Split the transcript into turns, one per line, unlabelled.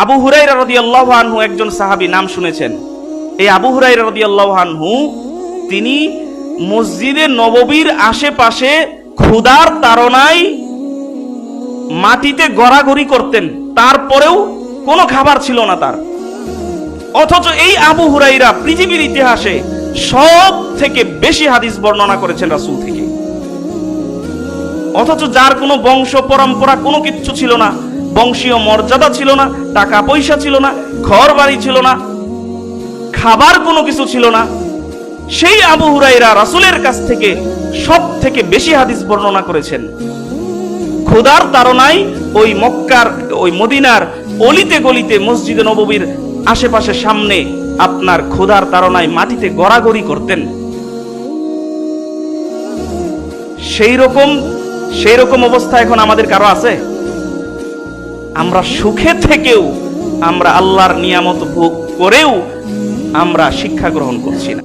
আবু হুরাইরা রাদিয়াল্লাহু একজন সাহাবী নাম শুনেছেন। এই আবু হুরাইরা রাদিয়াল্লাহু তিনি মসজিদে নববীর আশেপাশে ক্ষুধার তাড়নায় মাটিতে গড়াগড়ি করতেন। তারপরেও কোনো খাবার ছিল না তার। অথচ এই আবু হুরাইরা পৃথিবীর ইতিহাসে সব থেকে বেশি হাদিস বর্ণনা করেছেন রাসূল থেকে। অথচ যার কোনো বংশ, পরম্পরা কোনো কিচ্ছু ছিল না। বংশীয় মর্যাদা ছিল না টাকা পয়সা ছিল না ঘর বাড়ি ছিল না, খাবার কোনো কিছু ছিল না। সেই আবু হুরাইরা রাসুলের কাছ থেকে সব থেকে বেশি হাদিস বর্ণনা করেছেন। ক্ষুধার তাড়নায় ওই মক্কার, ওই মদিনার অলিতে গলিতে মসজিদে নববীর আশেপাশে সামনে আপনার ক্ষুধার তাড়নায় মাটিতে গড়াগড়ি করতেন। সেই রকম সেই রকম অবস্থা এখন আমাদের কারও আছে? আমরা সুখে থেকেও আমরা আল্লাহর নিয়ামত ভোগ করেও আমরা শিক্ষা গ্রহণ করছি না।